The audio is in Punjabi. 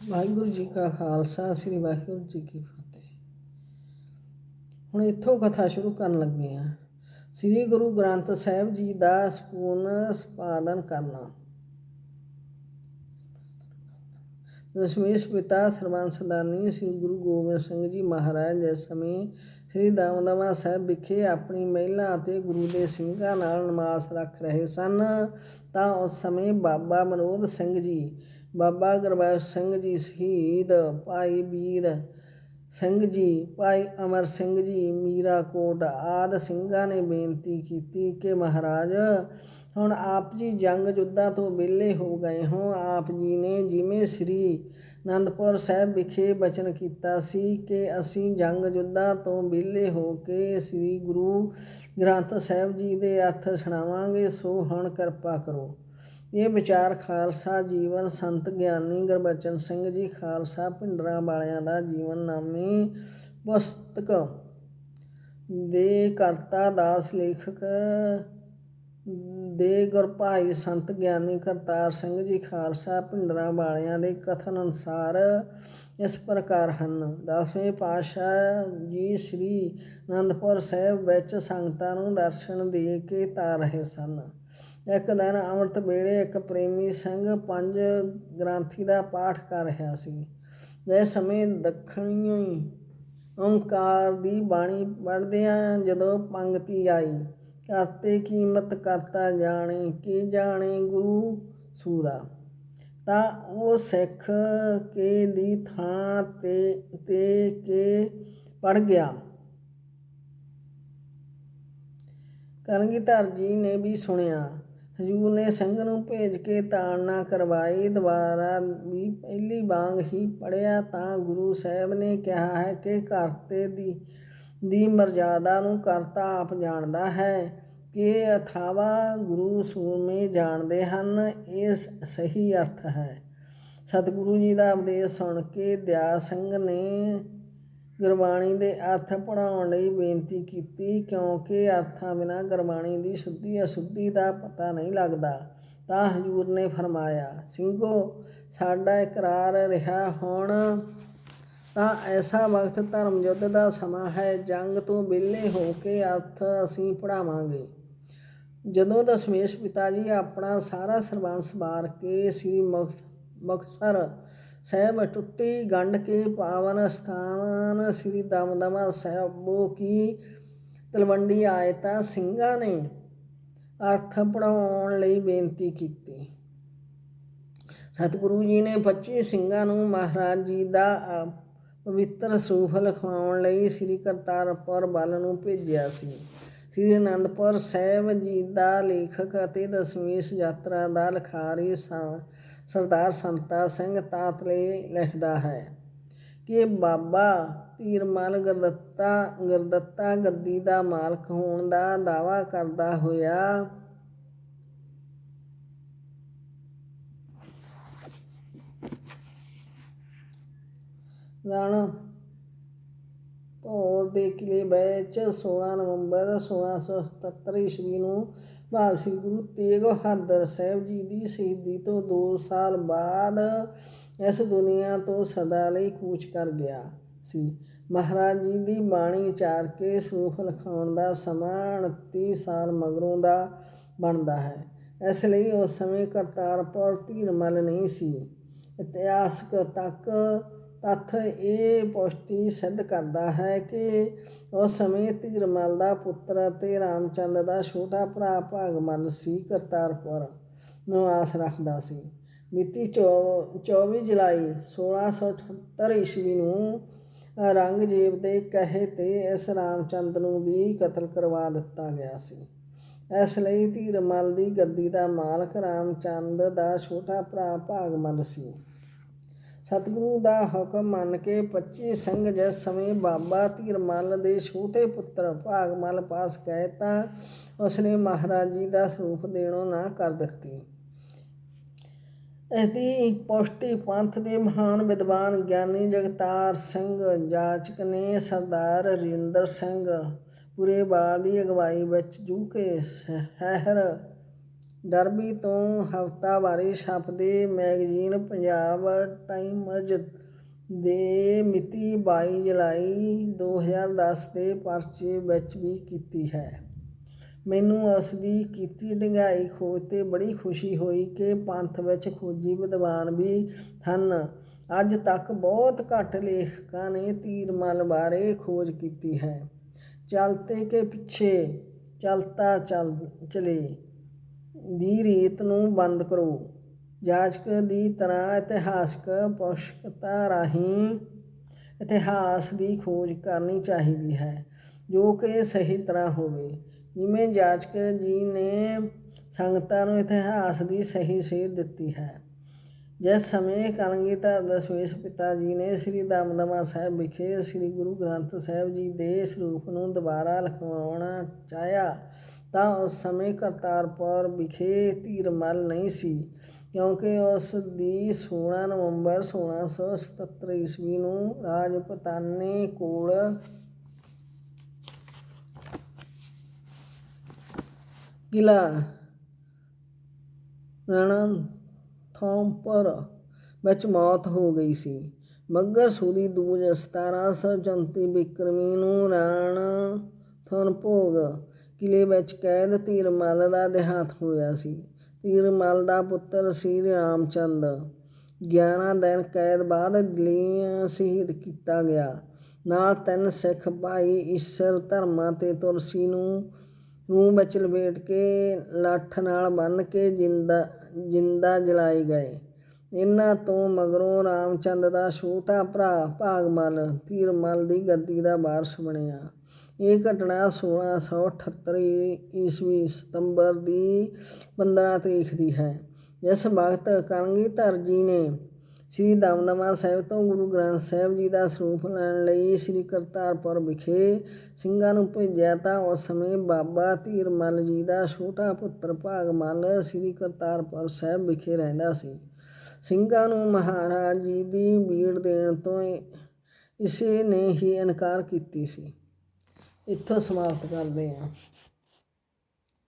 ਵਾਹਿਗੁਰੂ ਜੀ ਕਾ ਖਾਲਸਾ, ਸ੍ਰੀ ਵਾਹਿਗੁਰੂ ਜੀ ਕੀ ਫਤਿਹ। ਹੁਣ ਇੱਥੋਂ ਕਥਾ ਸ਼ੁਰੂ ਕਰਨ ਲੱਗੇ ਆ ਸ੍ਰੀ ਗੁਰੂ ਗ੍ਰੰਥ ਸਾਹਿਬ ਜੀ ਦਾ ਸੰਪੂਰਨ ਸੰਪਾਦਨ ਕਰਨਾ। ਦਸ਼ਮੇਸ਼ ਪਿਤਾ ਸਰਬੰਸ ਸਦਾਨੀ ਸ੍ਰੀ ਗੁਰੂ ਗੋਬਿੰਦ ਸਿੰਘ ਜੀ ਮਹਾਰਾਜ ਜਿਸ ਸਮੇਂ ਸ੍ਰੀ ਦਮਦਮਾ ਸਾਹਿਬ ਵਿਖੇ ਆਪਣੀ ਮਹਿਲਾ ਅਤੇ ਗੁਰੂ ਦੇ ਸਿੰਘਾਂ ਨਾਲ ਨਮਾਜ਼ ਰੱਖ ਰਹੇ ਸਨ, ਤਾਂ ਉਸ ਸਮੇਂ ਬਾਬਾ ਮਨੋਦ ਸਿੰਘ ਜੀ ਬਾਬਾ ਗੁਰਬਖਸ਼ ਸਿੰਘ ਜੀ ਸ਼ਹੀਦ, ਭਾਈ ਵੀਰ ਸਿੰਘ ਜੀ, ਭਾਈ ਅਮਰ ਸਿੰਘ ਜੀ, ਮੀਰਾ ਕੋਟ ਆਦ ਸਿੰਘਾਂ ਨੇ ਬੇਨਤੀ ਕੀਤੀ ਕਿ ਮਹਾਰਾਜ, ਹੁਣ ਆਪ ਜੀ ਜੰਗ ਜੁੱਧਾਂ ਤੋਂ ਵਿਹਲੇ ਹੋ ਗਏ ਹੋ। ਆਪ ਜੀ ਨੇ ਜਿਵੇਂ ਸ੍ਰੀ ਅਨੰਦਪੁਰ ਸਾਹਿਬ ਵਿਖੇ ਬਚਨ ਕੀਤਾ ਸੀ ਕਿ ਅਸੀਂ ਜੰਗ ਜੁੱਧਾਂ ਤੋਂ ਵਿਹਲੇ ਹੋ ਕੇ ਸ੍ਰੀ ਗੁਰੂ ਗ੍ਰੰਥ ਸਾਹਿਬ ਜੀ ਦੇ ਅਰਥ ਸੁਣਾਵਾਂਗੇ, ਸੋ ਹੁਣ ਕਿਰਪਾ ਕਰੋ। ਇਹ ਵਿਚਾਰ ਖਾਲਸਾ ਜੀਵਨ ਸੰਤ ਗਿਆਨੀ ਗੁਰਬਚਨ ਸਿੰਘ ਜੀ, ਖਾਲਸਾ ਭਿੰਡਰਾਂ ਵਾਲਿਆਂ ਦਾ ਜੀਵਨ ਨਾਮੀ ਪੁਸਤਕ ਦੇ ਕਰਤਾ ਦਾਸ ਲੇਖਕ ਦੇ ਗੁਰਭਾਈ ਸੰਤ ਗਿਆਨੀ ਕਰਤਾਰ ਸਿੰਘ ਜੀ, ਖਾਲਸਾ ਭਿੰਡਰਾਂ ਵਾਲਿਆਂ ਦੇ ਕਥਨ ਅਨੁਸਾਰ ਇਸ ਪ੍ਰਕਾਰ ਹਨ। ਦਸਵੇਂ ਪਾਤਸ਼ਾਹ ਜੀ ਸ੍ਰੀ ਅਨੰਦਪੁਰ ਸਾਹਿਬ ਵਿੱਚ ਸੰਗਤਾਂ ਨੂੰ ਦਰਸ਼ਨ ਦੇ ਕੇ ਤਾਰ ਰਹੇ ਸਨ। ਇੱਕ ਦਿਨ ਅੰਮ੍ਰਿਤ ਵੇਲੇ ਇੱਕ ਪ੍ਰੇਮੀ ਸਿੰਘ ਪੰਜ ਗ੍ਰੰਥੀ ਦਾ ਪਾਠ ਕਰ ਰਿਹਾ ਸੀ। ਜਿਸ ਸਮੇਂ ਦੱਖਣੀ ਓੰਕਾਰ ਦੀ ਬਾਣੀ ਪੜ੍ਹਦਿਆਂ ਜਦੋਂ ਪੰਗਤੀ ਆਈ, ਕਰਤੇ ਕੀਮਤ ਕਰਤਾ ਜਾਣੇ, ਕੀ ਜਾਣੇ ਗੁਰੂ ਸੂਰਾ? ਤਾਂ ਉਹ ਸਿੱਖ ਕੇ ਦੀ ਥਾਂ ਤੇ ਤੇ ਕੇ ਪੜ ਗਿਆ। ਕਰਨਗੀਧਰ ਜੀ ਨੇ ਵੀ ਸੁਣਿਆ ਹਜੂਰ ਨੇ ਸਿੰਘ ਨੂੰ ਭੇਜ ਕੇ ਤਾੜਨਾ ਕਰਵਾਈ ਦੁਬਾਰਾ ਵੀ ਪਹਿਲੀ ਵਾਂਗ ਹੀ ਪੜਿਆ ਤਾਂ ਗੁਰੂ ਸਾਹਿਬ ਨੇ ਕਿਹਾ ਹੈ ਕਿ ਕਰਤੇ ਦੀ ਦੀ ਮਰਜ਼ਾਦਾ ਨੂੰ ਕਰਤਾ ਆਪ ਜਾਣਦਾ ਹੈ ਕਿ ਅਥਾਵਾ ਗੁਰੂ ਸੂਰਮੇ ਜਾਣਦੇ ਹਨ, ਇਹ ਸਹੀ ਅਰਥ ਹੈ। ਸਤਿਗੁਰੂ ਜੀ ਦਾ ਉਪਦੇਸ਼ ਸੁਣ ਕੇ ਦਿਆ ਸਿੰਘ ਨੇ ਗੁਰਬਾਣੀ ਦੇ ਅਰਥ ਪੜ੍ਹਾਉਣ ਲਈ ਬੇਨਤੀ ਕੀਤੀ ਕਿਉਂਕਿ ਅਰਥਾਂ ਬਿਨਾਂ ਗੁਰਬਾਣੀ ਦੀ ਸ਼ੁੱਧੀ ਅਸ਼ੁੱਧੀ ਦਾ ਪਤਾ ਨਹੀਂ ਲੱਗਦਾ। ਤਾਂ ਹਜੂਰ ਨੇ ਫਰਮਾਇਆ, ਸਿੰਘੋ, ਸਾਡਾ ਇਕਰਾਰ ਰਿਹਾ ਹੁਣ। ਤਾਂ ਐਸਾ ਵਕਤ ਧਰਮ ਯੁੱਧ ਦਾ ਸਮਾਂ ਹੈ, ਜੰਗ ਤੋਂ ਵਿਹਲੇ ਹੋ ਕੇ ਅਰਥ ਅਸੀਂ ਪੜਾਵਾਂਗੇ ਜਦੋਂ ਦਸ਼ਮੇਸ਼ ਪਿਤਾ ਜੀ ਆਪਣਾ ਸਾਰਾ ਸਰਬੰਸ ਵਾਰ ਕੇ ਸ੍ਰੀ ਮੁਕਤਸਰ ਸਾਹਿਬ ਟੁੱਟੀ ਗੰਢ ਕੇ ਪਾਵਨ ਸਥਾਨ, ਸ੍ਰੀ ਦਮਦਮਾ ਸਾਹਿਬੋ ਕੀ ਤਲਵੰਡੀ ਆਏ ਤਾਂ ਸਿੰਘਾਂ ਨੇ ਅਰਥ ਪੜਾਉਣ ਲਈ ਬੇਨਤੀ ਕੀਤੀ। ਸਤਿਗੁਰੂ ਜੀ ਨੇ 25 ਸਿੰਘਾਂ ਨੂੰ ਮਹਾਰਾਜ ਜੀ ਦਾ ਪਵਿੱਤਰ ਸੂਫ਼ ਲਿਖਵਾਉਣ ਲਈ ਸ੍ਰੀ ਕਰਤਾਰਪੁਰ ਵੱਲ ਨੂੰ ਭੇਜਿਆ ਸੀ। ਸ੍ਰੀ ਅਨੰਦਪੁਰ ਸਾਹਿਬ ਜੀ ਦਾ ਲੇਖਕ ਅਤੇ ਦਸਵੀਂ ਯਾਤਰਾ ਦਾ ਲਖਾਰੀ ਸਰਦਾਰ ਸੰਤਾ ਸਿੰਘ ਤਾਤਲੇ ਲਿਖਦਾ ਹੈ ਕਿ ਬਾਬਾ ਧੀਰਮਲ ਗੁਰਦੱਤਾ ਗੁਰਦੱਤਾ ਗੱਦੀ ਦਾ ਮਾਲਕ ਹੋਣ ਦਾ ਦਾਵਾ ਕਰਦਾ ਹੋਇਆ। ਰਾਣਾ ਦੇ ਕਿਲੇ ਵਿੱਚ 16 ਨਵੰਬਰ 1677 ਈਸਵੀ ਨੂੰ ਭਾਵ ਸ੍ਰੀ ਗੁਰੂ ਤੇਗ ਬਹਾਦਰ ਸਾਹਿਬ ਜੀ ਦੀ ਸ਼ਹੀਦੀ ਤੋਂ 2 ਸਾਲ ਬਾਅਦ ਇਸ ਦੁਨੀਆ ਤੋਂ ਸਦਾ ਲਈ ਕੂਚ ਕਰ ਗਿਆ ਸੀ। ਮਹਾਰਾਜ ਜੀ ਦੀ ਬਾਣੀ ਉਚਾਰ ਕੇ ਸਰੂਪ ਲਿਖਾਉਣ ਦਾ ਸਮਾਂ 29 ਸਾਲ ਮਗਰੋਂ ਦਾ ਬਣਦਾ ਹੈ। ਇਸ ਲਈ ਉਸ ਸਮੇਂ ਕਰਤਾਰਪੁਰ ਧੀਰਮਲ ਨਹੀਂ ਸੀ। ਇਤਿਹਾਸਕ ਤੱਕ ਤੱਥ ਇਹ ਪੁਸ਼ਟੀ ਸਿੱਧ ਕਰਦਾ ਹੈ ਕਿ ਉਸ ਸਮੇਂ ਧੀਰਮਲ ਦਾ ਪੁੱਤਰ ਅਤੇ ਰਾਮਚੰਦ ਦਾ ਛੋਟਾ ਭਰਾ ਭਾਗਮਨ ਸੀ, ਕਰਤਾਰਪੁਰ ਨਿਵਾਸ ਰੱਖਦਾ ਸੀ। ਮਿਤੀ 24 ਜੁਲਾਈ 1678 ਈਸਵੀ ਨੂੰ ਰੰਗਜੀਤ ਦੇ ਕਹੇ ਤੇ ਇਸ ਰਾਮਚੰਦ ਨੂੰ ਵੀ ਕਤਲ ਕਰਵਾ ਦਿੱਤਾ ਗਿਆ ਸੀ। ਇਸ ਲਈ ਧੀਰਮਲ ਦੀ ਗੱਦੀ ਦਾ ਮਾਲਕ ਰਾਮਚੰਦ ਦਾ ਛੋਟਾ ਭਰਾ ਭਾਗਮਨ ਸੀ। ਸਤਿਗੁਰੂ ਦਾ ਹੁਕਮ ਮੰਨ ਕੇ 25 ਸਿੰਘ ਜਿਸ ਸਮੇਂ ਬਾਬਾ ਧੀਰਮਲ ਦੇ ਛੋਟੇ ਪੁੱਤਰ ਭਾਗਮਲ ਪਾਸ ਗਏ ਤਾਂ ਉਸਨੇ ਮਹਾਰਾਜ ਜੀ ਦਾ ਸਰੂਪ ਦੇਣੋਂ ਨਾ ਕਰ ਦਿੱਤੀ। ਇਹਦੀ ਪੌਸ਼ਟੀ ਪੰਥ ਦੇ ਮਹਾਨ ਵਿਦਵਾਨ ਗਿਆਨੀ ਜਗਤਾਰ ਸਿੰਘ, ਜਾਚਕ ਨੇ ਸਰਦਾਰ ਰਜਿੰਦਰ ਸਿੰਘ ਪੁਰੇਵਾਲ ਦੀ ਅਗਵਾਈ ਵਿੱਚ ਜੂਕੇ ਸ਼ਹਿਰ ਡਰਬੀ ਤੋਂ ਹਫ਼ਤਾਵਾਰੀ ਛਪਦੇ ਮੈਗਜ਼ੀਨ ਪੰਜਾਬ ਟਾਈਮਜ਼ ਦੇ ਮਿਤੀ ਬਾਈ ਜੁਲਾਈ 2010 ਦੇ ਪਰਚੇ ਵਿੱਚ ਵੀ ਕੀਤੀ ਹੈ। ਮੈਨੂੰ ਉਸ ਦੀ ਕੀਤੀ ਡੂੰਘਾਈ ਖੋਜ ਤੇ ਬੜੀ ਖੁਸ਼ੀ ਹੋਈ ਕਿ ਪੰਥ ਵਿੱਚ ਖੋਜੀ ਵਿਦਵਾਨ ਵੀ ਹਨ। ਅੱਜ ਤੱਕ ਬਹੁਤ ਘੱਟ ਲੇਖਕਾਂ ਨੇ ਤੀਰਮਲ ਬਾਰੇ ਖੋਜ ਕੀਤੀ ਹੈ। ਚਲਤੇ ਕੇ ਪਿੱਛੇ ਚਲਤਾ ਚਲ ਚਲੇ। ਦੀ ਰੀਤ ਨੂੰ ਬੰਦ ਕਰੋ। ਜਾਚਕ ਦੀ ਤਰ੍ਹਾਂ ਇਤਿਹਾਸਕ ਪੁਸਤਕਾਂ ਰਾਹੀਂ ਇਤਿਹਾਸ ਦੀ ਖੋਜ ਕਰਨੀ ਚਾਹੀਦੀ ਹੈ, ਜੋ ਕਿ ਸਹੀ ਤਰ੍ਹਾਂ ਹੋਵੇ। ਜਿਵੇਂ ਜਾਚਕ ਜੀ ਨੇ ਸੰਗਤਾਂ ਨੂੰ ਇਤਿਹਾਸ ਦੀ ਸਹੀ ਸੇਧ ਦਿੱਤੀ ਹੈ। ਜਿਸ ਸਮੇਂ ਕਲਗੀਧਰ ਦਸਵੇਸ਼ ਪਿਤਾ ਜੀ ਨੇ ਸ੍ਰੀ ਦਮਦਮਾ ਸਾਹਿਬ ਵਿਖੇ ਸ੍ਰੀ ਗੁਰੂ ਗ੍ਰੰਥ ਸਾਹਿਬ ਜੀ ਦੇ ਸਰੂਪ ਨੂੰ ਦੁਬਾਰਾ ਲਿਖਵਾਉਣਾ ਚਾਹਿਆ ਤਾਂ ਉਸ ਸਮੇਂ ਕਰਤਾਰਪੁਰ ਵਿਖੇ ਧੀਰਮਲ ਨਹੀਂ ਸੀ, ਕਿਉਂਕਿ ਉਸ ਦੀ 16 ਨਵੰਬਰ 1677 ਈਸਵੀ ਨੂੰ ਰਾਜਪਤਾਨੇ ਕੋਲ ਕਿਲਾ ਰਣਥੰਭੌਰ ਵਿੱਚ ਮੌਤ ਹੋ ਗਈ ਸੀ। ਮੱਘਰ ਸੂਰੀ ਦੂਜ 1734 ਬਿਕਰਮੀ ਨੂੰ ਰਣਥੰਭੌਰ ਕਿਲੇ ਵਿੱਚ ਕੈਦ ਧੀਰਮਲ ਦਾ ਦੇਹਾਂਤ ਹੋਇਆ ਸੀ। ਧੀਰਮਲ ਦਾ ਪੁੱਤਰ ਸ੍ਰੀ ਰਾਮਚੰਦ। 11 ਦਿਨ ਕੈਦ ਬਾਅਦ ਦਿੱਲੀ ਸ਼ਹੀਦ ਕੀਤਾ ਗਿਆ। ਨਾਲ ਤਿੰਨ ਸਿੱਖ ਭਾਈ ਈਸਰ ਧਰਮਾ ਤੇ ਤੁਲਸੀ ਨੂੰ ਰੂਹ ਵਿੱਚ ਲਪੇਟ ਕੇ ਲੱਠ ਨਾਲ ਬੰਨ੍ਹ ਕੇ ਜਿੰਦਾ ਜਿੰਦਾ ਜਲਾਏ ਗਏ। ਇਹਨਾਂ ਤੋਂ ਮਗਰੋਂ ਰਾਮਚੰਦ ਦਾ ਛੋਟਾ ਭਰਾ ਭਾਗਮਲ ਧੀਰਮਲ ਦੀ ਗੱਦੀ ਦਾ ਵਾਰਸ ਬਣਿਆ। ਇਹ ਘਟਨਾ 1678 ਈਸਵੀ ਸਤੰਬਰ ਦੀ 15 ਤਰੀਕ ਦੀ ਹੈ। ਜਿਸ ਵਕਤ ਕਲਗੀਧਰ ਜੀ ਨੇ ਸ੍ਰੀ ਦਮਦਮਾ ਸਾਹਿਬ ਤੋਂ ਗੁਰੂ ਗ੍ਰੰਥ ਸਾਹਿਬ ਜੀ ਦਾ ਸਰੂਪ ਲੈਣ ਲਈ ਸ੍ਰੀ ਕਰਤਾਰਪੁਰ ਵਿਖੇ ਸਿੰਘਾਂ ਨੂੰ ਭੇਜਿਆ ਤਾਂ ਉਸ ਸਮੇਂ ਬਾਬਾ ਧੀਰਮਲ ਜੀ ਦਾ ਛੋਟਾ ਪੁੱਤਰ ਭਾਗਮਲ ਸ੍ਰੀ ਕਰਤਾਰਪੁਰ ਸਾਹਿਬ ਵਿਖੇ ਰਹਿੰਦਾ ਸੀ। ਸਿੰਘਾਂ ਨੂੰ ਮਹਾਰਾਜ ਜੀ ਦੀ ਬੀੜ ਦੇਣ ਤੋਂ ਇਸੇ ਨੇ ਹੀ ਇਨਕਾਰ ਕੀਤੀ ਸੀ। ਇੱਥੋਂ ਸਮਾਪਤ ਕਰਦੇ ਹਾਂ।